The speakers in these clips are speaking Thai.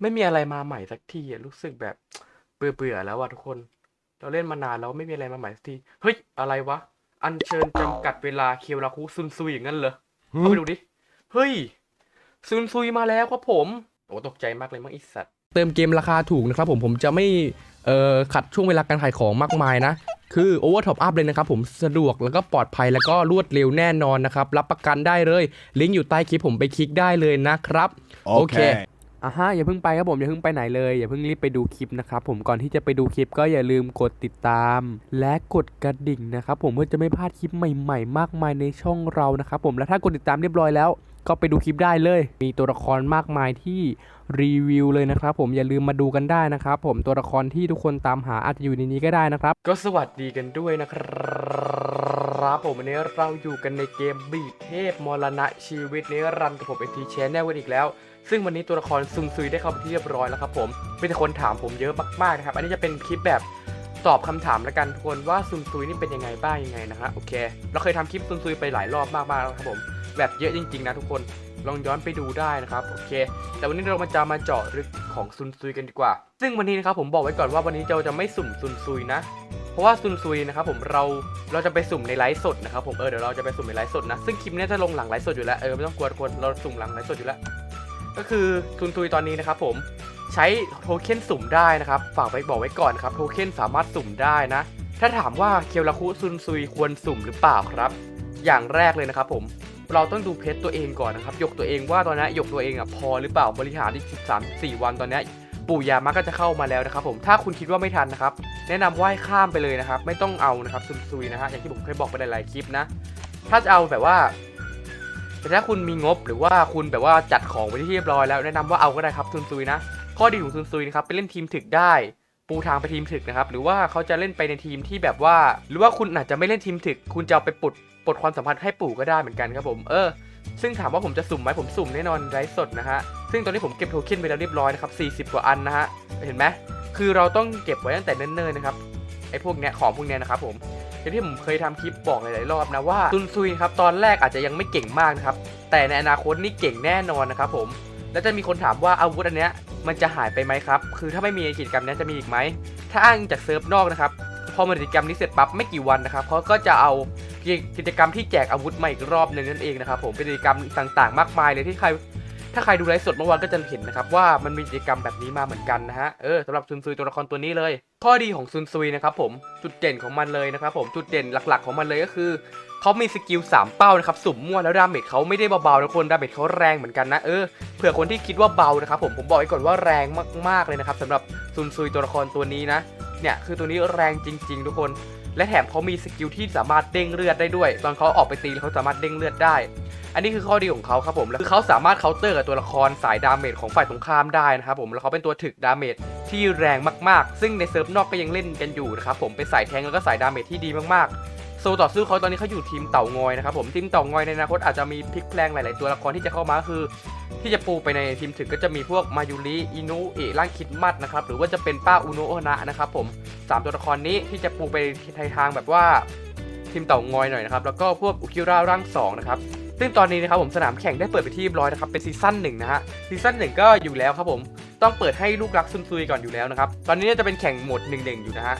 ไม่มีอะไรมาใหม่สักทีอะรู้สึกแบบเบื่อเบื่อแล้วอะทุกคน เราเล่นมานานแล้วไม่มีอะไรมาใหม่สักที เฮ้ย อะไรวะ อัญเชิญจำกัดเวลาเคียวราคุซุนซุยอย่างนั้นเหรอเข้าไปดูดิ เฮ้ย ซุนซุยมาแล้วครับผม โอ้ตกใจมากเลยมั้งไอีสัตว์ เติมเกมราคาถูกนะครับผมผมจะไม่เอ่อขัดช่วงเวลาการขายของมากมายนะ คือ Over Top Up เลยนะครับผมสะดวกแล้วก็ปลอดภัยแล้วก็รวดเร็วแน่นอนนะครับ รับประกันได้เลย ลิงก์อยู่ใต้คลิปผมไปคลิกได้เลยนะครับ โอเค Okay. อะฮะอย่าเพิ่งไปครับผมอย่าเพิ่งไปไหนเลยอย่าเพิ่งรีบไปดูคลิปนะครับผมก่อนที่จะไปดูคลิปก็อย่าลืมกดติดตาม และกดกระดิ่งนะครับผมเพื่อจะไม่พลาดคลิปใหม่ๆ มากมายในช่องเรานะครับผมและถ้ากดติดตามเรียบร้อยแล้ว ก็ไปดูคลิปได้เลย มีตัวละครมากมายที่รีวิวเลยนะครับผมอย่าลืมมาดูกันได้นะครับผมตัวละครที่ทุกคนตามหาอาจจะอยู่ในนี้ก็ได้นะครับ ก็สวัสดีกันด้วยนะครับผมวันนี้เราอยู่กันในเกมบีเทพมรณะชีวิตนี้รันกับผมเอ็นทีแชนแนลกันอีกแล้ว ซึ่งวันนี้ตัวละครซุนซุยได้เข้าไปที่เรียบร้อยแล้วครับผมมีแต่คนถามผมเยอะมากๆนะครับ อันนี้จะเป็นคลิปแบบตอบคำถามแล้วกันทุกคนว่าซุนซุยนี่เป็นยังไงบ้างยังไงนะฮะโอเค เราเคยทำคลิปซุนซุยไปหลายรอบมากๆแล้วครับผมแบบเยอะจริงๆนะทุกคนลองย้อนไปดูได้นะครับโอเค แต่วันนี้เรามาจะมาเจาะลึกของซุนซุยกันดีกว่า ซึ่งวันนี้นะครับผมบอกไว้ก่อนว่าวันนี้เราจะไม่สุ่มซุนซุยนะ เพราะว่าซุนซุยนะครับผมเราเราจะไปสุ่มในไลฟ์สดนะครับผมเออเดี๋ยวเราจะไปสุ่มในไลฟ์สดนะซึ่งคลิปนี้จะลงหลังไลฟ์สดอยู่แล้วเออไม่ต้องกลัวทุกคนเราสุ่มหลังไลฟ์สดอยู่แล้ว ก็คือซุนซุยตอนนี้นะครับผมใช้โทเค็นสุ่มได้นะครับฝากไว้บอกไว้ก่อนครับโทเค็นสามารถสุ่มได้นะ ถ้าถามว่าเคียวราคุซุนซุยควรสุ่มหรือเปล่าครับ อย่างแรกเลยนะครับผมเราต้องดูเพชรตัวเองก่อนนะครับ ยกตัวเองว่าตอนนี้ยกตัวเองอะพอหรือเปล่าบริหารที่13 4 วันตอนนี้ปู่ยามาก็จะเข้ามาแล้วนะครับผมถ้าคุณคิดว่าไม่ทันนะครับ แนะนำว่าให้ข้ามไปเลยนะครับ ไม่ต้องเอานะครับซุนซุยนะฮะอย่างที่ผมเคยบอกไปหลายๆคลิปนะ ถ้าจะเอาแบบว่า แต่ถ้าคุณมีงบหรือว่าคุณแบบว่าจัดของไว้ที่เรียบร้อยแล้วแนะนำว่าเอาก็ได้ครับซุนซุยนะ ข้อดีของซุนซุยนะครับไปเล่นทีมถึกได้ปูทางไปทีมถึกนะครับหรือว่าเขาจะเล่นไปในทีมที่แบบว่า หรือว่าคุณอาจจะไม่เล่นทีมถึก คุณจะเอาไปปลดปลดความสัมพันธ์ให้ปู่ก็ได้เหมือนกันครับผมเออซึ่งถามว่าผมจะสุ่มไหมผมสุ่มแน่นอนไร้สดนะฮะซึ่งตอนนี้ผมเก็บโทเค็นไปแล้วเรียบร้อยนะครับ40 กว่าอันนะฮะเห็นไหมคือเราต้องเก็บไว้ตั้งแต่เนิ่นๆนะครับไอ้พวกเนี้ยของพวกเนี้ยนะครับผม อย่างที่ผมเคยทำคลิปบอกหลายๆรอบนะว่าซุนซุยครับตอนแรกอาจจะยังไม่เก่งมากนะครับแต่ในอนาคตนี่เก่งแน่นอนนะครับผมแล้วจะมีคนถามว่าอาวุธอันเนี้ยมันจะหายไปไหมครับ คือถ้าไม่มีกิจกรรมนี้จะมีอีกไหม ถ้าอ้างจากเซิร์ฟนอกนะครับ พอมันกิจกรรมนี้เสร็จปั๊บไม่กี่วันนะครับเขาก็จะเอากิจกรรมที่แจกอาวุธมาอีกรอบหนึ่งนั่นเองนะครับผมเป็นกิจกรรมต่างๆ มากมายเลยที่ใคร ถ้าใครดูไลฟ์สดเมื่อวานก็จะเห็นนะครับว่ามันมีกิจกรรมแบบนี้มาเหมือนกันนะฮะ เออสำหรับซุนซุยตัวละครตัวนี้เลย ข้อดีของซุนซุยนะครับผม จุดเด่นของมันเลยนะครับผม จุดเด่นหลักๆ ของมันเลยก็คือเขามีสกิล3เป้านะครับสุ่มมั่วแล้วดาเมจเขาไม่ได้เบาๆนะคนดาเมจเขาแรงเหมือนกันนะเออเผื่อคนที่คิดว่าเบานะครับผมผมบอกไว้ก่อนว่าแรงมากๆเลยนะครับสำหรับซุนซุยตัวละครตัวนี้นะเนี่ยคือตัวนี้แรงจริง ๆ ทุกคน และแถมเขามีสกิลที่สามารถเด้งเลือดได้ด้วย ตอนเขาออกไปตีเขาสามารถเด้งเลือดได้ อันนี้คือข้อดีของเขาครับผมคือเขาสามารถเคาน์เตอร์กับตัวละครสายดาเมจของฝ่ายตรงข้ามได้นะครับผมแล้วเขาเป็นตัวถึกดาเมจที่แรงมากๆ ซึ่งในเซิร์ฟนอกก็ยังเล่นกันอยู่นะครับผมเป็นสายแทงแล้วก็สายดาเมจที่ดีมากๆโซต่อสู้เขาตอนนี้เขาอยู่ทีมเต่างอยนะครับผมทีมเต่างอยในอนาคตอาจจะมีพลิกแพลงหลาย ๆ ตัวละครที่จะเข้ามาคือ ที่จะปูไปในทีมถึกก็จะมีพวกมายูริอินุเอะร่างคิดมัดนะครับหรือว่าจะเป็นป้าอุโนโอนะนะครับผม สามตัวละครนี้ที่จะปูไปในทางแบบว่าทีมเต่างอยหน่อยนะครับ แล้วก็พวกอุคิระร่างสองนะครับซึ่งตอนนี้นะครับผมสนามแข่งได้เปิดไปที่ร้อยนะครับเป็นซีซั่นหนึ่งนะฮะซีซั่นหนึ่งก็อยู่แล้วครับผมต้องเปิดให้ลูกรักซุนซุยก่อนอยู่แล้วนะครับตอนนี้จะเป็นแข่งโหมดหนึ่งหนึ่งอยู่นะฮะ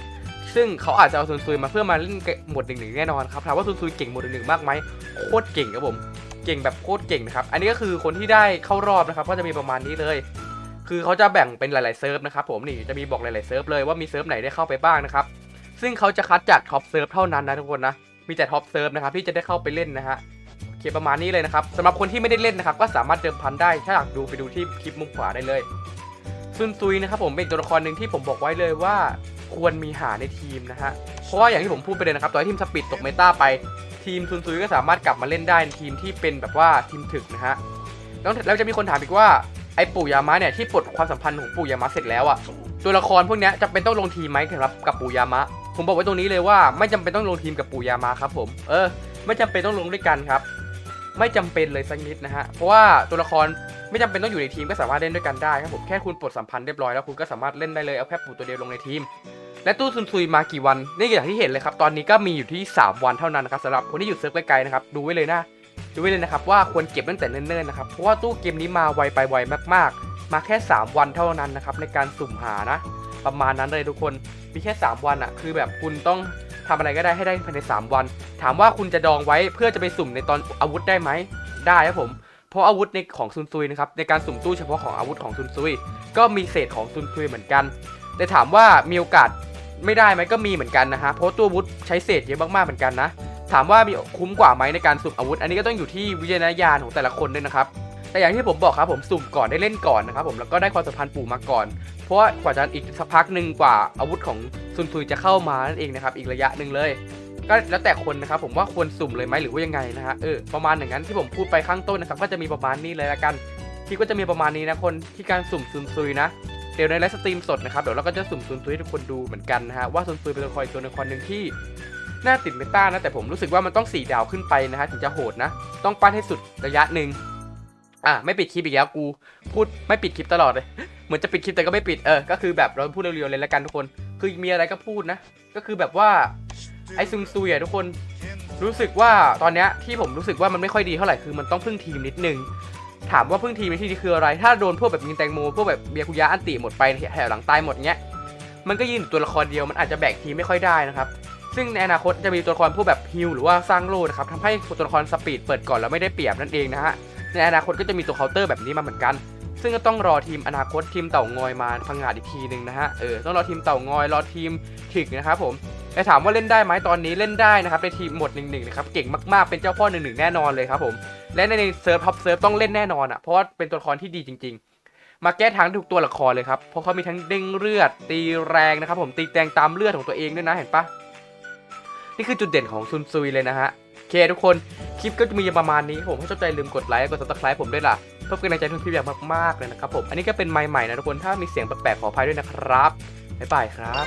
ซึ่งเขาอาจจะเอาซุนซุยมาเพื่อมาเล่นโหมดหนึ่งหนึ่งแน่นอนครับถามว่าซุนซุยเก่งโหมดหนึ่งหนึ่งมากไหมโคตรเก่งครับผมเก่งแบบโคตรเก่งนะครับอันนี้ก็คือคนที่ได้เข้ารอบนะครับก็จะมีประมาณนี้เลย คือเขาจะแบ่งเป็นหลายๆเซิร์ฟนะครับผมนี่จะมีบอกหลายๆเซิร์ฟเลยว่ามีเซิร์ฟไหนได้เข้าไปบ้างนะครับซึ่งเขาจะคัดจากท็อปเซิร์ฟเท่านั้นนะทุกคนนะมีแต่ท็อปเซิร์ฟนะครับที่จะได้เข้าไปเล่นนะฮะโอเคประมาณนี้เลยนะครับสำหรับคนที่ไม่ได้เล่นนะครับก็สามารถเดิมพันได้ถ้าอยากดูไปดูที่คลิปมุมขวาได้เลยซุนซุยนะครับผมเป็นตัวละครหนึ่งที่ผมบอกไว้เลยว่าควรมีหาในทีมนะฮะ เพราะว่าอย่างที่ผมพูดไปเลยนะครับตอนที่ทีมสปีดตกเมตาไป ทีมซุนซุยก็สามารถกลับมาเล่นได้ในทีมที่เป็นแบบว่าทีมถึกนะฮะ แล้วแล้วจะมีคนถามอีกว่า ไอ้ปู่ยามะเนี่ยที่ปลดความสัมพันธ์ของปู่ยามะเสร็จแล้วอะตัวละครพวกนี้จะเป็นต้องลงทีมไหมสำหรับกับปู่ยามะ ผมบอกไว้ตรงนี้เลยว่าไม่จำเป็นต้องลงทีมกับปู่ยามะครับผมเออ ไม่จำเป็นต้องลงด้วยกันครับ ไม่จำเป็นเลยสักนิดนะฮะเพราะว่าตัวละครไม่จำเป็นต้องอยู่ในทีมก็สามารถเล่นด้วยกันได้ครับผมแค่คุณปลดสัมพันธ์เรียบร้อยแล้วคุณก็สามารถเล่นได้เลยเอาแค่ปู่ตัวเดียวลงในทีมและตู้ซุนซุยมากี่วันนี่อย่างที่เห็นเลยครับตอนนี้ก็มีอยู่ที่ 3 วันเท่านั้นนะครับสำหรับคนที่อยู่เซิร์ฟไกลๆนะครับดูไว้เลยนะ ดูไว้เลยนะครับว่าควรเก็บตั้งแต่เนิ่นๆนะครับเพราะว่าตู้เกมนี้มาไวไปไวมากๆ มาแค่ 3 วันเท่านั้นนะครับในการสุ่มหานะประมาณนั้นเลยทุกคนมีแค่ 3 วันอะคือแบบคุณต้องทำอะไรก็ได้ให้ได้ภายใน 3 วัน ถามว่าคุณจะดองไว้เพื่อจะไปสุ่มในตอนอาวุธได้ไหมได้ครับผมเพราะอาวุธในของซุนซุยนะครับในการสุ่มตู้เฉพาะของอาวุธของซุนซุย ก็มีเศษของซุนซุยเหมือนกัน แต่ถามว่ามีโอกาสไม่ได้ไหมก็มีเหมือนกันนะฮะเพราะตัวอาวุธใช้เศษเยอะมากๆเหมือนกันนะ ถามว่ามีคุ้มกว่าไหมในการสุ่มอาวุธ อันนี้ก็ต้องอยู่ที่วิจารณญาณของแต่ละคนด้วยนะครับแต่อย่างที่ผมบอกครับผมสุ่มก่อนได้เล่นก่อนนะครับผมแล้วก็ได้ความสัมพันธ์ปู่มาก่อน เพราะว่ากว่าจะอีกสักพักหนึ่งกว่าอาวุธของซุนซุยจะเข้ามานั่นเองนะครับอีกระยะหนึ่งเลยก็แล้วแต่คนนะครับผมว่าควรสุ่มเลยไหมหรือว่ายังไงนะฮะเออประมาณอย่างนั้นที่ผมพูดไปข้างต้นนะครับก็จะมีประมาณนี้เลยละกันคลิปก็จะมีประมาณนี้นะคนที่การสุ่มซุนซุยนะเดี๋ยวในไลฟ์สตรีมสดนะครับเดี๋ยวเราก็จะสุ่มซุนซุยให้ทุกคนดูเหมือนกันนะฮะว่าซุนซุยเป็นตัวละครตัวละครหนึ่งที่ น่าติดเมตานะแต่ผมรู้สึกว่ามันต้อง 4 ดาวขึ้นไปนะฮะถึงจะโหดนะ ต้องปั้นให้สุดระยะหนึ่งอะไม่ปิดคลิปอีกแล้วกู พูดไม่ปิดคลิปตลอดเลย เหมือนจะปิดคลิปแต่ก็ไม่ปิดเออก็คือแบบเราพูดเร็วๆเลยละกันทุกคน คือมีอะไรก็พูดนะ ก็คือแบบว่าไอซุนซุยอะทุกคนรู้สึกว่าตอนเนี้ยที่ผมรู้สึกว่ามันไม่ค่อยดีเท่าไหร่คือมันต้องพึ่งทีมนิดนึงถามว่าพึ่งทีมในที่นี้คืออะไร ถ้าโดนพวกแบบยิงแตงโมพวกแบบเบียร์คุยะอันติหมดไปแถวหลังตายหมดเงี้ย มันก็ยืนอยู่ตัวละครเดียวมันอาจจะแบกทีมไม่ค่อยได้นะครับ ซึ่งในอนาคตจะมีตัวละครพวกแบบฮิลหรือว่าสร้างโลนะครับทำให้ตัวละครสปีดเปิดก่อนแล้วไม่ได้เปรียบนั่นเองนะฮะในอนาคตก็จะมีตัวเคาน์เตอร์แบบนี้มาเหมือนกัน ซึ่งก็ต้องรอทีมอนาคตทีมเต่างอยมาพังงาดอีกทีหนึ่งนะฮะเออต้องรอทีมเต่างอยรอทีมถิกนะครับผมแต่ถามว่าเล่นได้ไหมตอนนี้เล่นได้นะครับในทีมหมดหนึ่งหนึ่งนะครับเก่งมากๆเป็นเจ้าพ่อหนึ่งหนึ่งแน่นอนเลยครับผมและในเซิร์ฟท็อปเซิร์ฟต้องเล่นแน่นอนอะเพราะว่าเป็นตัวละครที่ดีจริง ๆ มาแก้ทางทุกตัวละครเลยครับเพราะเขามีทั้งเด้งเลือดตีแรงนะครับผมตีแตงตามเลือดของตัวเองด้วยนะเห็นปะ นี่คือจุดเด่นของซุนซุยเลยนะฮะโอเคทุกคนคลิปก็จะมีประมาณนี้ครับผมถ้าชอบใจลืมกดไลค์กดซับสไครป์ผมด้วยล่ะเพื่อเป็นกำลังใจทุกคลิปอย่างมากๆเลยนะครับผมอันนี้ก็เป็นไมค์ใหม่นะทุกคนถ้ามีเสียงแปลกๆขออภัยด้วยนะครับบ๊ายบายครับ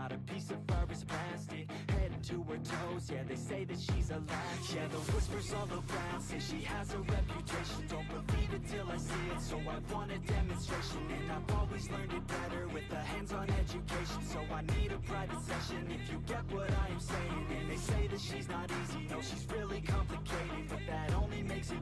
her toes, yeah, they say that she's a latch Yeah, the whispers all around say she has a reputation. Don't believe it till I see it, so I want a demonstration And I've always learned it better with a hands-on education. So I need a private session if you get what I am saying. And they say that she's not easy, no, she's really complicated But that only makes it